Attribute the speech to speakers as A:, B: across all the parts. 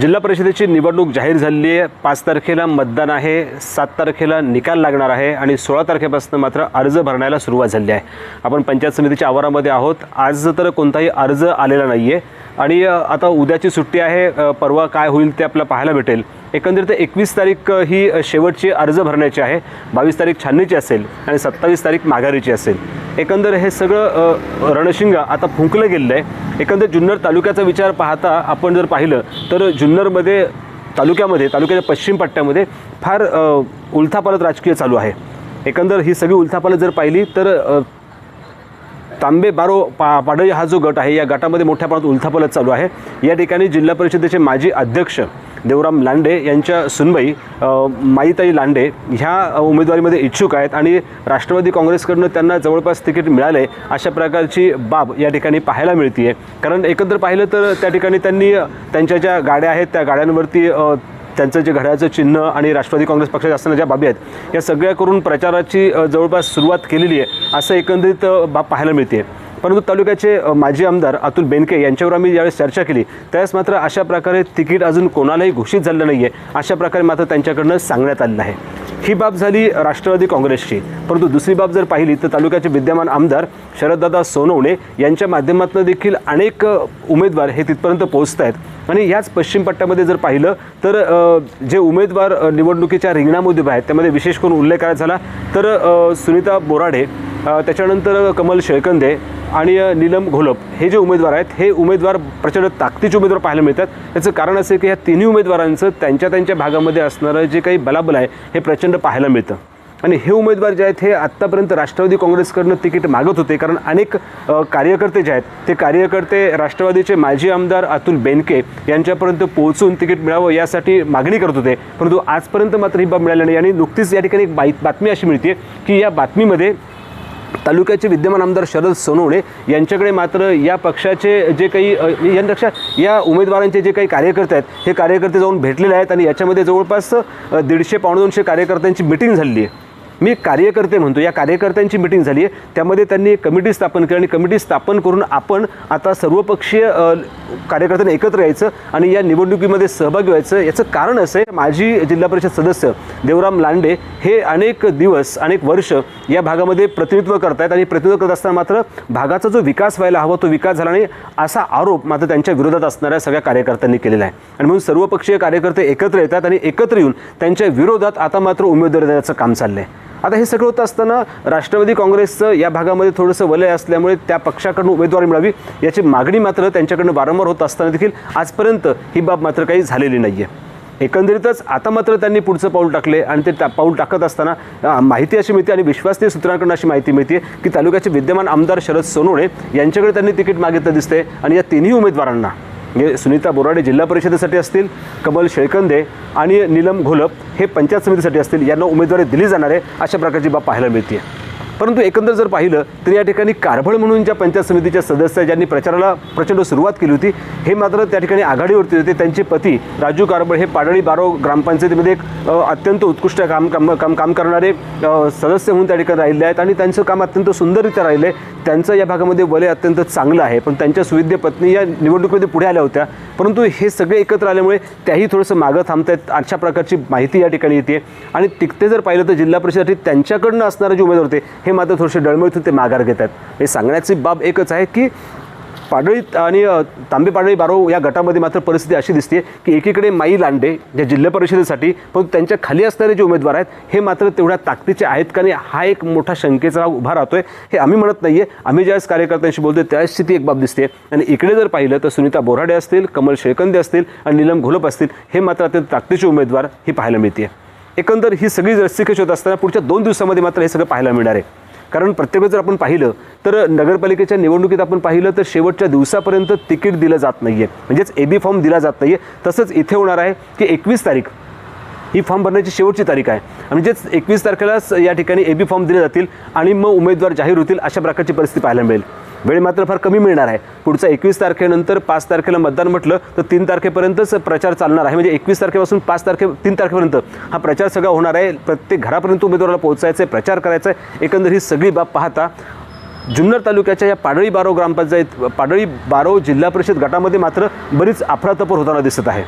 A: जिल्हा परिषदेची निवडणूक जाहीर झालेली आहे. पाच तारखेला मतदान आहे. सात तारखेला निकाल लागणार आहे आणि सोळा तारखेपासून मात्र अर्ज भरण्याला सुरुवात झाली आहे. आपण पंचायत समितीच्या आवारामध्ये आहोत. आज तर कोणताही अर्ज आलेला नाही आहे आणि आता उद्याची सुट्टी आहे. परवा काय होईल ते आपल्याला पाहायला भेटेल. एकंदरीत एकवीस तारीख ही शेवटची अर्ज भरण्याची आहे. बावीस तारीख छाननीची असेल आणि सत्तावीस तारीख माघारीची असेल. एकंदर हे सगळं रणशिंगा रणशिंग आता फुंकलं गेलेलं आहे एकंदर जुन्नर तालुक्याचा विचार पाहता आपण जर पाहिलं तर जुन्नरमध्ये तालुक्यामध्ये तालुक्याच्या पश्चिम पट्ट्यामध्ये फार उलथापालत राजकीय चालू आहे. एकंदर ही सगळी उलथापालत जर पाहिली तर तांबे बारो पा पाडळी हा जो गट आहे या गटामध्ये मोठ्या प्रमाणात उलथापालत चालू आहे. या ठिकाणी जिल्हा परिषदेचे माजी अध्यक्ष देवराम लांडे यांच्या सुनबाई माईताई लांडे ह्या उमेदवारीमध्ये इच्छुक आहेत आणि राष्ट्रवादी काँग्रेसकडनं त्यांना जवळपास तिकीट मिळालं आहे अशा प्रकारची बाब या ठिकाणी पाहायला मिळते कारण एकंदर पाहिलं तर त्या ठिकाणी त्यांनी त्यांच्या ज्या गाड्या आहेत त्या गाड्यांवरती त्यांचं जे घड्याचं चिन्ह आणि राष्ट्रवादी काँग्रेस पक्षाच्या असताना ज्या बाबी आहेत या सगळ्या करून प्रचाराची जवळपास सुरुवात केलेली आहे असं एकंदरीत बाब पाहायला मिळते परंतु तालुक्याचे माजी आमदार अतुल बेनके यांच्यावर आम्ही ज्यावेळेस चर्चा केली त्यावेळेस मात्र अशा प्रकारे तिकीट अजून कोणालाही घोषित झालं नाही आहे अशा प्रकारे मात्र त्यांच्याकडनं सांगण्यात आलेलं आहे. ही बाब झाली राष्ट्रवादी काँग्रेसची. परंतु दुसरी बाब जर पाहिली तर तालुक्याचे विद्यमान आमदार शरददादा सोनवणे यांच्या माध्यमातून देखील अनेक उमेदवार हे तिथपर्यंत पोहोचत आहेत. आणि याच पश्चिम पट्ट्यामध्ये जर पाहिलं तर जे उमेदवार निवडणुकीच्या रिंगणामध्ये उभे आहेत त्यामध्ये विशेष करून उल्लेख करायचा झाला तर सुनीता बोराडे त्याच्यानंतर कमल शेळकंदे आणि नीलम घोलप हे जे उमेदवार आहेत हे उमेदवार प्रचंड ताकदीचे उमेदवार पाहायला मिळतात. याचं कारण असं की ह्या तिन्ही उमेदवारांचं त्यांच्या त्यांच्या भागामध्ये असणारं जे काही बलाबल आहे हे प्रचंड पाहायला मिळतं. आणि हे उमेदवार जे आहेत हे आत्तापर्यंत राष्ट्रवादी काँग्रेसकडनं तिकीट मागत होते कारण अनेक कार्यकर्ते जे आहेत ते कार्यकर्ते राष्ट्रवादीचे माजी आमदार अतुल बेनके यांच्यापर्यंत पोहोचून तिकीट मिळावं यासाठी मागणी करत होते. परंतु आजपर्यंत मात्र ही बाब मिळाली नाही. आणि नुकतीच या ठिकाणी एक बाई- बातमी अशी मिळते की या बातमीमध्ये तालुक्याचे विद्यमान आमदार शरद सोनवणे यांच्याकडे मात्र या पक्षाचे जे काही यांपेक्षा या उमेदवारांचे जे काही कार्यकर्ते आहेत हे कार्यकर्ते जाऊन भेटलेले आहेत आणि याच्यामध्ये जवळपास दीडशे पावणे दोनशे कार्यकर्त्यांची मिटिंग झालेली आहे. मी कार्यकर्ते म्हणतो या कार्यकर्त्यांची मिटिंग झाली आहे. त्यामध्ये त्यांनी एक कमिटी स्थापन केली आणि कमिटी स्थापन करून आपण आता सर्वपक्षीय कार्यकर्त्यांनी एकत्र यायचं आणि या निवडणुकीमध्ये सहभागी व्हायचं. याचं कारण असं आहे माजी जिल्हा परिषद सदस्य देवराम लांडे हे अनेक दिवस अनेक वर्ष या भागामध्ये प्रतिनिधित्व करत आहेत आणि प्रतिनिधित्व करत असताना मात्र भागाचा जो विकास व्हायला हवा तो विकास झाला नाही असा आरोप मात्र त्यांच्या विरोधात असणाऱ्या सगळ्या कार्यकर्त्यांनी केलेला आहे. आणि म्हणून सर्वपक्षीय कार्यकर्ते एकत्र येतात आणि एकत्र येऊन त्यांच्या विरोधात आता मात्र उमेदवारी देण्याचं काम चाललं आहे आता हे सगळं होत असताना राष्ट्रवादी काँग्रेसचं या भागामध्ये थोडंसं वलय असल्यामुळे त्या पक्षाकडून उमेदवारी मिळावी याची मागणी मात्र त्यांच्याकडनं वारंवार होत असताना देखील आजपर्यंत ही बाब मात्र काही झालेली नाही आहे एकंदरीतच आता मात्र त्यांनी पुढचं पाऊल टाकले आणि ते त्या पाऊल टाकत असताना माहिती अशी मिळते आणि विश्वासनीय सूत्रांकडून अशी माहिती मिळते की तालुक्याचे विद्यमान आमदार शरद सोनवणे यांच्याकडे त्यांनी तिकीट मागितलं दिसते आणि या तिन्ही उमेदवारांना म्हणजे सुनीता बोराडे जिल्हा परिषदेसाठी असतील कमल शेळकंदे आणि नीलम घोलप हे पंचायत समितीसाठी असतील यांना उमेदवारी दिली जाणार आहे अशा प्रकारची बाब पाहायला मिळते परंतु एकंदर जर पाहिलं तर या ठिकाणी कारभळ म्हणून ज्या पंचायत समितीच्या सदस्य ज्यांनी प्रचाराला प्रचंड सुरुवात केली होती हे मात्र त्या ठिकाणी आघाडीवरती होते. त्यांचे पती राजू कारभळ हे पाडळी बारो ग्रामपंचायतीमध्ये एक अत्यंत उत्कृष्ट काम काम काम काम करणारे सदस्य म्हणून त्या ठिकाणी राहिले आहेत. आणि त्यांचं काम अत्यंत सुंदररित्या राहिलं आहे त्यांचं या भागामध्ये वलय अत्यंत चांगलं आहे. पण त्यांच्या सुविद्य पत्नी या निवडणुकीमध्ये पुढे आल्या होत्या. परंतु हे सगळे एकत्र आल्यामुळे त्याही थोडंसं मागं थांबत आहेत अशा प्रकारची माहिती या ठिकाणी येते. आणि तिकते जर पाहिलं तर जिल्हा परिषदेसाठी त्यांच्याकडनं असणारे जे उमेदवार होते हे मात्र थोडेसे डळमळीतून ते माघार घेत आहेत हे सांगण्याची बाब एकच आहे की पाडळीत आणि तांबे पाडळी बारो या गटामध्ये मात्र परिस्थिती अशी दिसते की एकीकडे माई लांडे ज्या जिल्हा परिषदेसाठी पण त्यांच्या खाली असणारे जे उमेदवार आहेत हे मात्र तेवढ्या ताकदीचे आहेत का नाही हा एक मोठा शंकेचा उभा राहतोय. हे आम्ही म्हणत नाही आहे आम्ही ज्यावेळेस कार्यकर्त्यांशी बोलतोय त्यावेळेस ती एक बाब दिसते आणि इकडे जर पाहिलं तर सुनीता बोराडे असतील कमल शेळकंदे असतील आणि नीलम घोलप असतील हे मात्र अत्यंत ताकदीचे उमेदवार ही पाहायला मिळते एकंदर ही सगळी रस्सीखेच होत असताना पुढच्या दोन दिवसामध्ये मात्र हे सगळं पाहायला मिळणार आहे. कारण प्रत्येक जर आपण पाहिलं तर नगरपालिकेच्या निवडणुकीत आपण पाहिलं तर शेवटच्या दिवसापर्यंत तिकीट दिलं जात नाही आहे म्हणजेच ए बी फॉर्म दिला जात नाही आहे तसंच इथे होणार आहे की एकवीस तारीख ही फॉर्म भरण्याची शेवटची तारीख आहे. म्हणजेच एकवीस तारखेलाच या ठिकाणी ए बी फॉर्म दिले जातील आणि मग उमेदवार जाहीर होतील अशा प्रकारची परिस्थिती पाहायला मिळेल. वेळ मात्र फार कमी मिळणार आहे. पुढचा एकवीस तारखेनंतर पाच तारखेला मतदान म्हटलं तर तीन तारखेपर्यंतच प्रचार चालणार आहे. म्हणजे एकवीस तारखेपासून पाच तारखे तीन तारखेपर्यंत हा प्रचार सगळा होणार आहे. प्रत्येक घरापर्यंत उमेदवाराला पोहोचायचं आहे प्रचार करायचा आहे. एकंदर ही सगळी बाब पाहता जुन्नर तालुक्याच्या या पाडळी बारो ग्रामपंचायत पाडळी बारो जिल्हा परिषद गटामध्ये मात्र बरीच अफरातफर होताना दिसत आहे.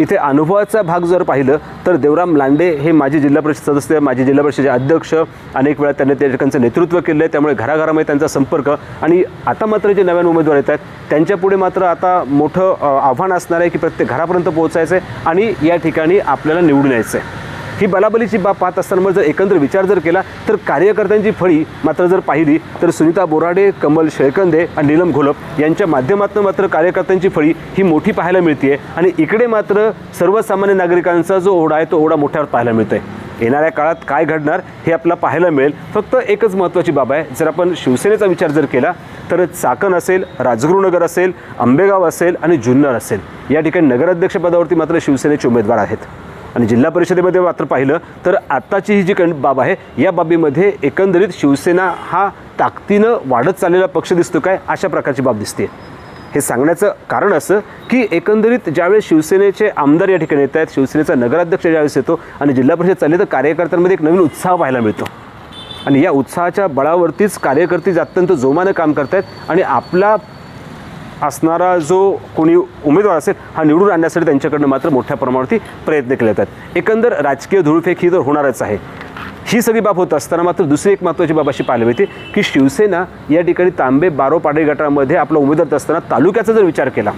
A: इथे अनुभवाचा भाग जर पाहिलं तर देवराम लांडे हे माजी जिल्हा परिषद सदस्य माजी जिल्हा परिषदेचे अध्यक्ष अनेक वेळा त्यांनी त्या ठिकाणचं नेतृत्व केलं आहे त्यामुळे घराघरामध्ये त्यांचा संपर्क. आणि आता मात्र जे नव्यान उमेदवार येत आहेत त्यांच्यापुढे मात्र आता मोठं आव्हान असणार आहे की प्रत्येक घरापर्यंत पोहोचायचं आहे आणि या ठिकाणी आपल्याला निवडून यायचं आहे ही बलाबलीची बाब पाहत असताना जर एकंदर विचार जर केला तर कार्यकर्त्यांची फळी मात्र जर पाहिली तर सुनीता बोराडे कमल शेळकंदे आणि नीलम घोलप यांच्या माध्यमातून मात्र कार्यकर्त्यांची फळी ही मोठी पाहायला मिळते आणि इकडे मात्र सर्वसामान्य नागरिकांचा जो ओढा आहे तो ओढा मोठ्यावर पाहायला मिळतोय. येणाऱ्या काळात काय घडणार हे आपल्याला पाहायला मिळेल. फक्त एकच महत्त्वाची बाब आहे जर आपण शिवसेनेचा विचार जर केला तर चाकण असेल राजगुरुनगर असेल आंबेगाव असेल आणि जुन्नर असेल. या ठिकाणी नगराध्यक्षपदावरती मात्र शिवसेनेचे उमेदवार आहेत. आणि जिल्हा परिषदेमध्ये मात्र पाहिलं तर आत्ताची ही जी कण बाब आहे या बाबीमध्ये एकंदरीत शिवसेना हा ताकदीनं वाढत चाललेला पक्ष दिसतो काय अशा प्रकारची बाब दिसते हे सांगण्याचं कारण असं की एकंदरीत ज्यावेळेस शिवसेनेचे आमदार या ठिकाणी येत आहेत शिवसेनेचा नगराध्यक्ष ज्यावेळेस येतो आणि जिल्हा परिषद चालली तर कार्यकर्त्यांमध्ये एक नवीन उत्साह पाहायला मिळतो. आणि या उत्साहाच्या बळावरतीच कार्यकर्ते अत्यंत जोमानं काम करत आहेत आणि आपला असणारा जो कोणी उमेदवार असेल हा निवडून आणण्यासाठी त्यांच्याकडनं मात्र मोठ्या प्रमाणावरती प्रयत्न केले जातात एकंदर राजकीय धुळफेक ही तर होणारच आहे. ही सगळी बाब होत असताना मात्र दुसरी एक महत्त्वाची बाब अशी पाहायला मिळते की शिवसेना या ठिकाणी तांबे बारो पाडे गटामध्ये आपला उमेदवार असताना तालुक्याचा जर विचार केला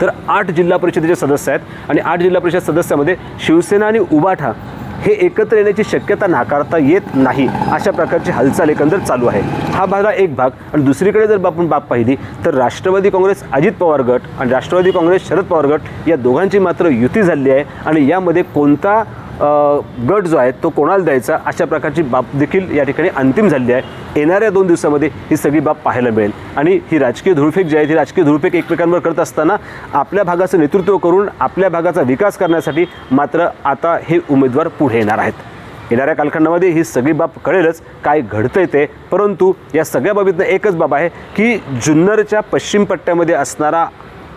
A: तर आठ जिल्हा परिषदेचे सदस्य आहेत आणि आठ जिल्हा परिषद सदस्यामध्ये शिवसेना आणि उबाठा हे एकत्र येण्याची शक्यता नाकारता येत नाही. अशा प्रकारची हालचाल एकंदर चालू आहे. हा भागा एक भाग आणि दुसरीकडे जर आपण बाब पाहिली तर राष्ट्रवादी काँग्रेस अजित पवार गट आणि राष्ट्रवादी काँग्रेस शरद पवार गट या दोघांची मात्र युती झाली आहे. आणि यामध्ये कोणता गट जो आहे तो कोणाला द्यायचा? अशा प्रकारची बाब देखील या ठिकाणी अंतिम झालेली आहे. येणाऱ्या दोन दिवसामध्ये ही सगळी बाब पाहायला मिळेल. आणि ही राजकीय धुळफेक जी आहे ती राजकीय धुळफेक एकमेकांवर करत असताना आपल्या भागाचं नेतृत्व करून आपल्या भागाचा विकास करण्यासाठी मात्र आता हे उमेदवार पुढे येणार आहेत. येणाऱ्या कालखंडामध्ये ही सगळी बाब कळेलच काय घडतंय ते. परंतु या सगळ्या बाबीतनं एकच बाब आहे की जुन्नरच्या पश्चिम पट्ट्यामध्ये असणारा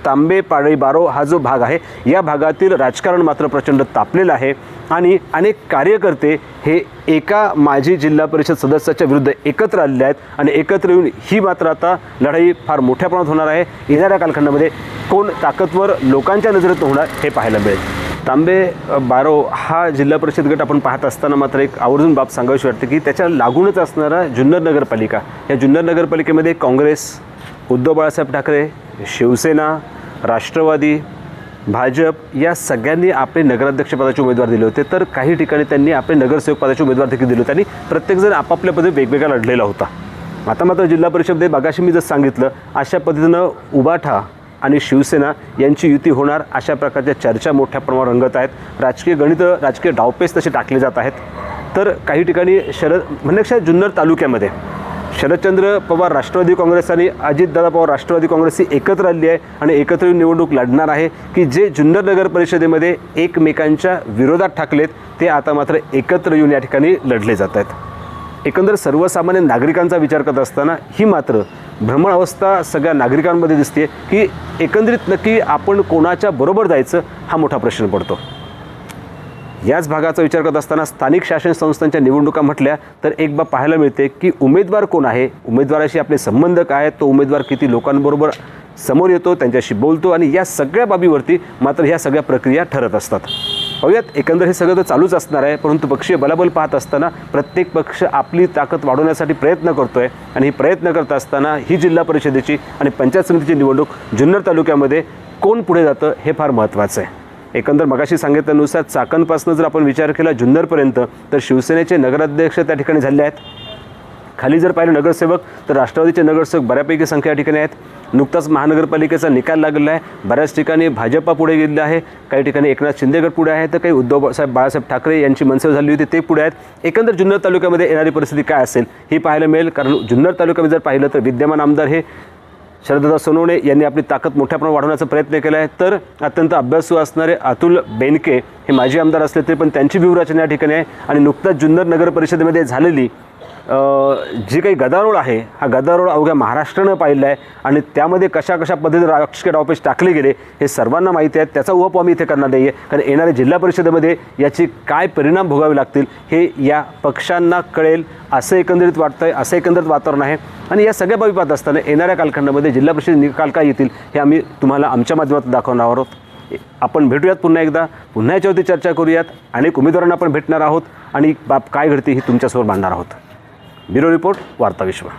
A: तांबे पाळी बारो हा जो भाग आहे या भागातील राजकारण मात्र प्रचंड तापलेलं आहे आणि अनेक कार्यकर्ते हे एका माजी जिल्हा परिषद सदस्याच्या विरुद्ध एकत्र आलेले आहेत आणि एकत्र येऊन ही मात्र आता लढाई फार मोठ्या प्रमाणात होणार आहे. येणाऱ्या कालखंडामध्ये कोण ताकदवर लोकांच्या नजरेत होणार हे पाहायला मिळेल. तांबे बारो हा जिल्हा परिषद गट आपण पाहत असताना मात्र एक आवर्जून बाब सांगावीशी वाटते की त्याच्या लागूनच असणारा जुन्नर नगरपालिका. या जुन्नर नगरपालिकेमध्ये काँग्रेस उद्धव बाळासाहेब ठाकरे शिवसेना राष्ट्रवादी भाजप या सगळ्यांनी आपले नगराध्यक्षपदाचे उमेदवार दिले होते. तर काही ठिकाणी त्यांनी आपले नगरसेवक पदाचे उमेदवार देखील दिले होते आणि प्रत्येकजण आपापल्या पद्धती वेगवेगळा लढलेला होता. आता मात्र जिल्हा परिषदेमध्ये बघाशी मी जर सांगितलं अशा पद्धतीनं उबाठा आणि शिवसेना यांची युती होणार अशा प्रकारच्या चर्चा मोठ्या प्रमाणावर रंगत आहेत. राजकीय गणित राजकीय डावपेच तसे टाकले जात आहेत. तर काही ठिकाणी शरद म्हणण्यापेक्षा जुन्नर तालुक्यामध्ये शरदचंद्र पवार राष्ट्रवादी काँग्रेस आणि अजितदादा पवार राष्ट्रवादी काँग्रेस ही एकत्र आली आहे आणि एकत्र येऊन निवडणूक लढणार आहे की जे जुन्नर नगर परिषदेमध्ये एकमेकांच्या विरोधात ठाकलेत ते आता मात्र एकत्र येऊन या ठिकाणी लढले जात आहेत. एकंदर सर्वसामान्य नागरिकांचा विचार करत असताना ही मात्र भ्रमण अवस्था सगळ्या नागरिकांमध्ये दिसते की एकंदरीत नक्की आपण कोणाच्या बरोबर जायचं हा मोठा प्रश्न पडतो. याच भागाचा विचार करत असताना स्थानिक शासन संस्थांच्या निवडणुका म्हटल्या तर एक बाब पाहायला मिळते की उमेदवार कोण आहे? उमेदवाराशी आपले संबंध काय आहेत? तो उमेदवार किती लोकांबरोबर समोर येतो त्यांच्याशी बोलतो आणि या सगळ्या बाबीवरती मात्र ह्या सगळ्या प्रक्रिया ठरत असतात. पाहूयात एकंदर हे सगळं तर चालूच असणार आहे परंतु पक्षीय बलाबल पाहत असताना प्रत्येक पक्ष आपली ताकद वाढवण्यासाठी प्रयत्न करतो आहे आणि ही प्रयत्न करत असताना ही जिल्हा परिषदेची आणि पंचायत समितीची निवडणूक जुन्नर तालुक्यामध्ये कोण पुढे जातं हे फार महत्त्वाचं आहे. एकंदर मगाशी सांगितल्यानुसार चाकणपासून जर आपण विचार केला जुन्नरपर्यंत तर शिवसेनेचे नगराध्यक्ष त्या ठिकाणी झाले आहेत. खाली जर पाहिलं नगरसेवक तर राष्ट्रवादीचे नगरसेवक बऱ्यापैकी संख्या या ठिकाणी आहेत. नुकताच महानगरपालिकेचा निकाल लागलेला आहे. बऱ्याच ठिकाणी भाजपा पुढे गेलेलं आहे. काही ठिकाणी एकनाथ शिंदेगड पुढे आहे तर काही उद्धव साहेब बाळासाहेब ठाकरे यांची मनसेव झाली होती ते पुढे आहेत. एकंदर जुन्नर तालुक्यामध्ये येणारी परिस्थिती काय असेल ही पाहायला मिळेल. कारण जुन्नर तालुक्यामध्ये जर पाहिलं तर विद्यमान आमदार हे शरददा सोनवणे यांनी आपली ताकद मोठ्या प्रमाणात वाढवण्याचा प्रयत्न केला आहे. तर अत्यंत अभ्यासू असणारे अतुल बेनके हे माजी आमदार असले तरी पण त्यांची व्यूहरचना या ठिकाणी आहे. आणि नुकताच जुन्नर नगर परिषदेमध्ये झालेली जी काही गदारोळ आहे हा गदारोळ अवघ्या महाराष्ट्रानं पाहिला आहे आणि त्यामध्ये कशा कशा पद्धतीने राजकीय डावपेच टाकले गेले हे सर्वांना माहिती आहे. त्याचा उप आम्ही इथे करणार नाही आहे कारण येणाऱ्या जिल्हा परिषदेमध्ये याची काय परिणाम भोगावे लागतील हे या पक्षांना कळेल असं एकंदरीत वाटतं आहे असं एकंदरीत वातावरण आहे. आणि या सगळ्या बाबी पाहत असताना येणाऱ्या कालखंडामध्ये जिल्हा परिषद निकाल काय येतील हे आम्ही तुम्हाला आमच्या माध्यमातून दाखवणार आहोत. आपण भेटूयात पुन्हा एकदा. पुन्हा याच्यावरती चर्चा करूयात. अनेक उमेदवारांना आपण भेटणार आहोत. आणि बाब काय घडते ही तुमच्यासमोर मांडणार आहोत. ब्युरो रिपोर्ट वार्ता विश्वा